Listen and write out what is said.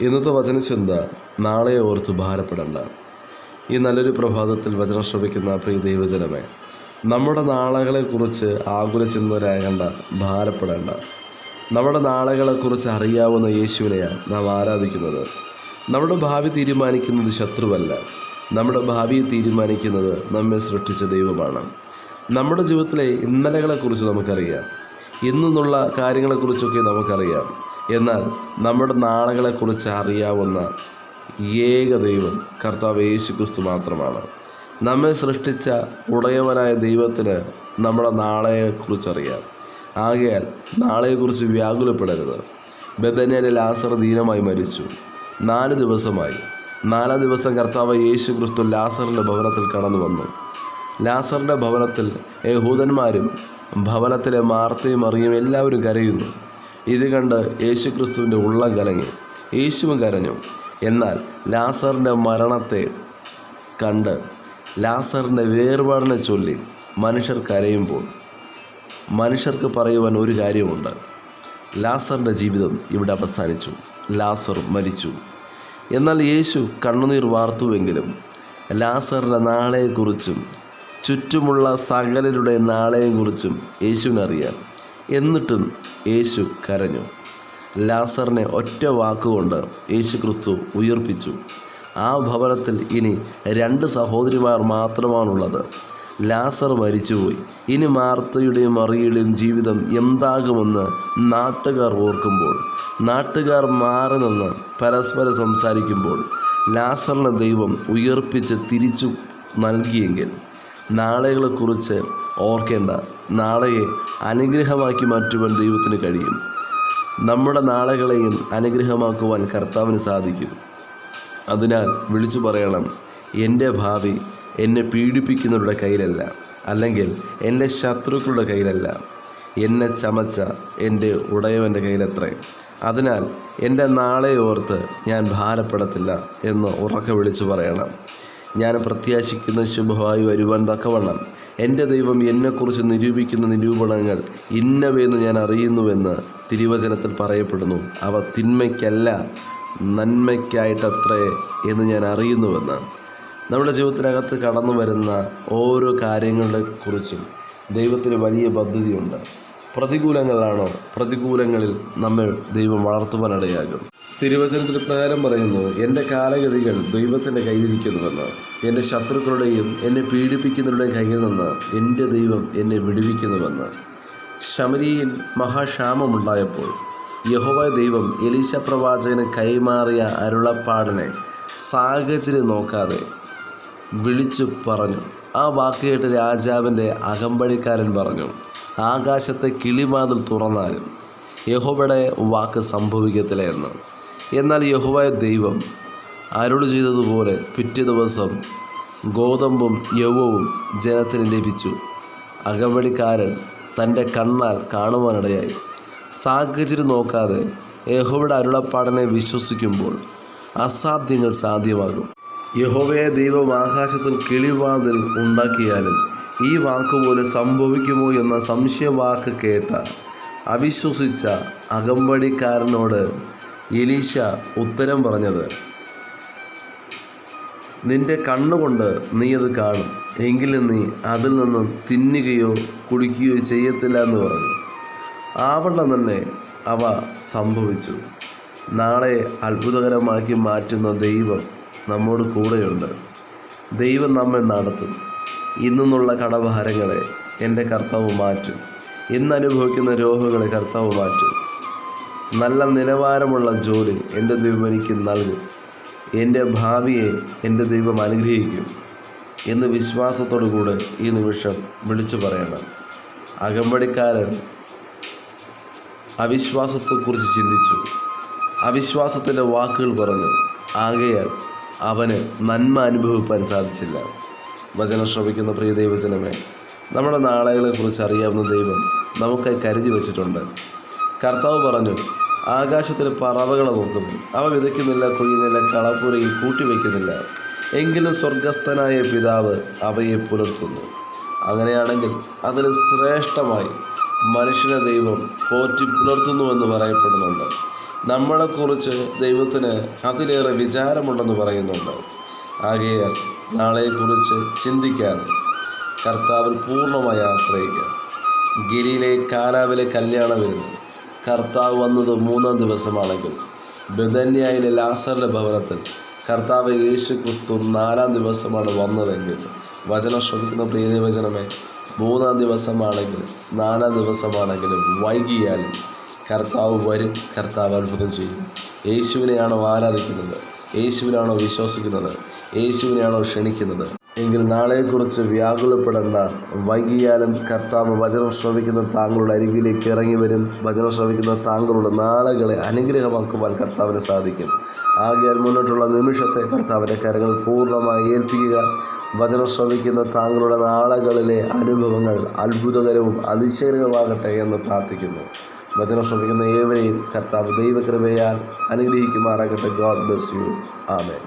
ഇന്നത്തെ വചനചിന്ത നാളെ ഓർത്ത് ഭാരപ്പെടേണ്ട. ഈ നല്ലൊരു പ്രഭാതത്തിൽ വചനം ശ്രമിക്കുന്ന പ്രിയ ദൈവജനമേ നമ്മുടെ നാളുകളെക്കുറിച്ച് ആകുല ചിന്തരാകേണ്ട ഭാരപ്പെടേണ്ട. നമ്മുടെ നാളുകളെക്കുറിച്ച് അറിയാവുന്ന യേശുവിനെയാണ് നാം ആരാധിക്കുന്നത്. നമ്മുടെ ഭാവി തീരുമാനിക്കുന്നത് ശത്രുവല്ല. നമ്മുടെ ഭാവിയെ തീരുമാനിക്കുന്നത് നമ്മെ സൃഷ്ടിച്ച ദൈവമാണ്. നമ്മുടെ ജീവിതത്തിലെ ഇന്നലകളെക്കുറിച്ച് നമുക്കറിയാം. ഇന്നെന്നുള്ള കാര്യങ്ങളെക്കുറിച്ചൊക്കെ നമുക്കറിയാം. എന്നാൽ നമ്മുടെ നാളുകളെക്കുറിച്ച് അറിയാവുന്ന ഏക ദൈവം കർത്താവ് യേശു ക്രിസ്തു മാത്രമാണ്. നമ്മെ സൃഷ്ടിച്ച ഉടയവനായ ദൈവത്തിന് നമ്മുടെ നാളെക്കുറിച്ചറിയാം ആകയാൽ നാളെക്കുറിച്ച് വ്യാകുലപ്പെടരുത്. ബദനയിലെ ലാസർ ദീനമായി മരിച്ചു. നാല് ദിവസമായി. നാലാം ദിവസം കർത്താവ് യേശു ക്രിസ്തു ലാസറിന്റെ ഭവനത്തിൽ കടന്നു വന്നു. ലാസറിന്റെ ഭവനത്തിൽ യഹൂദന്മാരും ഭവനത്തിലെ മാർത്തയും അറിയും എല്ലാവരും കരയുന്നു. ഇത് കണ്ട് യേശു ക്രിസ്തുവിന്റെ ഉള്ളം കലങ്ങി. യേശുവും കരഞ്ഞു. എന്നാൽ ലാസറിന്റെ മരണത്തെ കണ്ട് ലാസറിന്റെ വേർപാടിനെ ചൊല്ലി മനുഷ്യർ കരയുമ്പോൾ മനുഷ്യർക്ക് പറയുവാൻ ഒരു കാര്യമുണ്ട്. ലാസറിന്റെ ജീവിതം ഇവിടെ അവസാനിച്ചു. ലാസർ മരിച്ചു. എന്നാൽ യേശു കണ്ണുനീർ വാർത്തുവെങ്കിലും ലാസറിന്റെ നാളെയെക്കുറിച്ചും ചുറ്റുമുള്ള സകലരുടെ നാളെയെക്കുറിച്ചും യേശുവിനറിയാം എന്നിട്ടും യേശു കരഞ്ഞു. ലാസറിനെ ഒറ്റ വാക്കുകൊണ്ട് യേശു ക്രിസ്തു ഉയർപ്പിച്ചു. ആ ഭവനത്തിൽ ഇനി രണ്ട് സഹോദരിമാർ മാത്രമാണുള്ളത്. ലാസർ മരിച്ചുപോയി. ഇനി മാർത്തയുടെയും മറിയുടെയും ജീവിതം എന്താകുമെന്ന് നാട്ടുകാർ ഓർക്കുമ്പോൾ നാട്ടുകാർ മാറി നിന്ന് പരസ്പരം സംസാരിക്കുമ്പോൾ ലാസറിനെ ദൈവം ഉയർപ്പിച്ച് തിരിച്ചു നൽകിയെങ്കിൽ നാളെകളെക്കുറിച്ച് ഓർക്കേണ്ട നാളെയെ അനുഗ്രഹമാക്കി മാറ്റുവാൻ ദൈവത്തിന് കഴിയും. നമ്മുടെ നാളെകളെയും അനുഗ്രഹമാക്കുവാൻ കർത്താവിന് സാധിക്കും. അതിനാൽ വിളിച്ചു പറയണം എന്റെ ഭാവി എന്നെ പീഡിപ്പിക്കുന്നവരുടെ കയ്യിലല്ല അല്ലെങ്കിൽ എന്റെ ശത്രുക്കളുടെ കയ്യിലല്ല. എന്നെ ചമച്ച എന്റെ ഉടയവന്റെ കയ്യിലത്രേ. അതിനാൽ എന്റെ നാളെ ഓർത്ത് ഞാൻ ഭാരപ്പെടത്തില്ല എന്ന് ഉറക്കെ വിളിച്ചു പറയണം. ഞാൻ പ്രത്യാശിക്കുന്ന ശുഭമായി വരുവാൻ തക്കവണ്ണം. എന്റെ ദൈവം എന്നെക്കുറിച്ച് നിരൂപിക്കുന്ന നിരൂപണങ്ങൾ ഇന്നവയെന്ന് ഞാൻ അറിയുന്നുവെന്ന് തിരുവചനത്തിൽ പറയപ്പെടുന്നു. അവ തിന്മയ്ക്കല്ല നന്മയ്ക്കായിട്ടത്രേ എന്ന് ഞാൻ അറിയുന്നുവെന്ന്. നമ്മുടെ ജീവിതത്തിനകത്ത് കടന്നു വരുന്ന ഓരോ കാര്യങ്ങളെക്കുറിച്ചും ദൈവത്തിന് വലിയ പദ്ധതിയുണ്ട്. പ്രതികൂലങ്ങളാണോ? പ്രതികൂലങ്ങളിൽ നമ്മൾ ദൈവം വളർത്തുവാനിടയാകും. തിരുവചനത്തിൽ പ്രകാരം പറയുന്നു എന്റെ കാലഗതികൾ ദൈവത്തിന്റെ കയ്യിലിരിക്കുന്നുവെന്ന്. എന്റെ ശത്രുക്കളുടെയും എന്നെ പീഡിപ്പിക്കുന്നവരുടെയും കയ്യിൽ നിന്ന് എന്റെ ദൈവം എന്നെ വിടുവിക്കുന്നുവെന്ന്. ശമരിയിൽ മഹാക്ഷാമമുണ്ടായപ്പോൾ യഹോവ ദൈവം എലീശ പ്രവാചകന് കൈമാറിയ അരുളപ്പാടിനെ സാഹചര്യം നോക്കാതെ വിളിച്ചു പറഞ്ഞു. ആ വാക്ക് കേട്ട് രാജാവിന്റെ അകമ്പടിക്കാരൻ പറഞ്ഞു ആകാശത്തെ കിളിമാതിൽ തുറന്നാലും യഹോവയുടെ വാക്ക് സംഭവിക്കത്തില്ല എന്ന്. എന്നാൽ യഹോവയ ദൈവം അരുൾ ചെയ്തതുപോലെ പിറ്റേ ദിവസം ഗോതമ്പും യവവും ജനത്തിന് ലഭിച്ചു. അകമ്പടിക്കാരൻ തന്റെ കണ്ണാൽ കാണുവാനിടയായി. സാഹചര്യം നോക്കാതെ യഹോവയുടെ അരുളപ്പാടനെ വിശ്വസിക്കുമ്പോൾ അസാധ്യങ്ങൾ സാധ്യമാകും. യഹോവയെ ദൈവം ആകാശത്തിൽ കിളിവാതിൽ ഉണ്ടാക്കിയാലും ഈ വാക്കുപോലെ സംഭവിക്കുമോ എന്ന സംശയവാക്ക് കേട്ട അവിശ്വസിച്ച അകമ്പടിക്കാരനോട് എലീശ ഉത്തരം പറഞ്ഞത് നിന്റെ കണ്ണുകൊണ്ട് നീ അത് കാണും. എങ്കിലും നീ അതിൽ നിന്നും തിന്നുകയോ കുടിക്കുകയോ ചെയ്യത്തില്ല എന്ന് പറഞ്ഞു. ആവണ്ണം തന്നെ അവ സംഭവിച്ചു. നാളെ അത്ഭുതകരമാക്കി മാറ്റുന്ന ദൈവം നമ്മോട് കൂടെയുണ്ട്. ദൈവം നമ്മെ നടത്തും. ഇന്നുള്ള കടഭാരങ്ങളെ എന്റെ കർത്താവ് മാറ്റും. ഇന്ന് അനുഭവിക്കുന്ന രോഗങ്ങളെ കർത്താവ് മാറ്റും. നല്ല നിലവാരമുള്ള ജോലി എന്റെ ദൈവം എനിക്ക് നൽകും. എന്റെ ഭാവിയെ എന്റെ ദൈവം അനുഗ്രഹിക്കും എന്ന് വിശ്വാസത്തോടു കൂടെ ഈ നിമിഷം വിളിച്ചു പറയണം. അകമ്പടിക്കാരൻ അവിശ്വാസത്തെക്കുറിച്ച് ചിന്തിച്ചു. അവിശ്വാസത്തിന്റെ വാക്കുകൾ പറഞ്ഞു. ആകയാൽ അവന് നന്മ അനുഭവിപ്പാൻ സാധിച്ചില്ല. വചനം ശ്രമിക്കുന്ന പ്രിയ ദൈവജനമേ നമ്മുടെ നാളെകളെക്കുറിച്ച് അറിയാവുന്ന ദൈവം നമുക്കായി കരുതി വച്ചിട്ടുണ്ട്. കർത്താവ് പറഞ്ഞു ആകാശത്തിലെ പറവകൾ നോക്കുന്നു. അവ വിതയ്ക്കുന്നില്ല കൊയ്യുന്നില്ല കളപ്പുരയിൽ കൂട്ടിവെക്കുന്നില്ല എങ്കിലും സ്വർഗസ്ഥനായ പിതാവ് അവയെ പുലർത്തുന്നു. അങ്ങനെയാണെങ്കിൽ അതിൽ ശ്രേഷ്ഠമായി മനുഷ്യനെ ദൈവം പോറ്റി പുലർത്തുന്നുവെന്ന് പറയപ്പെടുന്നുണ്ട്. നമ്മളെക്കുറിച്ച് ദൈവത്തിന് അതിലേറെ വിചാരമുണ്ടെന്ന് പറയുന്നുണ്ട്. ആകയാൽ നാളെക്കുറിച്ച് ചിന്തിക്കാതെ കർത്താവിൽ പൂർണമായി ആശ്രയിക്കുക. ഗിരിയിലെ കാനാവിലെ കല്യാണം വരുന്നു. കർത്താവ് വന്നത് മൂന്നാം ദിവസമാണെങ്കിൽ ബദന്യായിലെ ലാസറിന്റെ ഭവനത്തിൽ കർത്താവ് യേശു ക്രിസ്തു നാലാം ദിവസമാണ് വന്നതെങ്കിൽ വചനം ശ്രമിക്കുന്ന പ്രിയദേവചനമേ മൂന്നാം ദിവസമാണെങ്കിലും നാലാം ദിവസമാണെങ്കിലും വൈകിയാലും കർത്താവ് വരും കർത്താവ് അത്ഭുതം ചെയ്യും. യേശുവിനെയാണോ ആരാധിക്കുന്നത്? യേശുവിനാണോ വിശ്വസിക്കുന്നത്? യേശുവിനെയാണോ ക്ഷണിക്കുന്നത്? എങ്കിൽ നാളെക്കുറിച്ച് വ്യാകുലപ്പെടേണ്ട വൈകിയാലും കർത്താവ് വചനം ശ്രവിക്കുന്ന താങ്കളുടെ അരികിലേക്ക് ഇറങ്ങി വരും. വചനം ശ്രവിക്കുന്ന താങ്കളുടെ നാളുകളെ അനുഗ്രഹമാക്കുവാൻ കർത്താവിന് സാധിക്കും. ആകയാൽ മുന്നോട്ടുള്ള നിമിഷത്തെ കർത്താവിന്റെ കരങ്ങൾ പൂർണമായി ഏൽപ്പിക്കുക. വചനം ശ്രവിക്കുന്ന താങ്കളുടെ നാളുകളിലെ അനുഭവങ്ങൾ അത്ഭുതകരവും അതിശയകരമാകട്ടെ എന്ന് പ്രാർത്ഥിക്കുന്നു. വചനം ശ്രമിക്കുന്ന ഏവരെയും കർത്താവ് ദൈവകൃപയാൽ അനുഗ്രഹിക്കുമാറാകട്ടെ. ഗോഡ് ബ്ലസ് യു ആമേ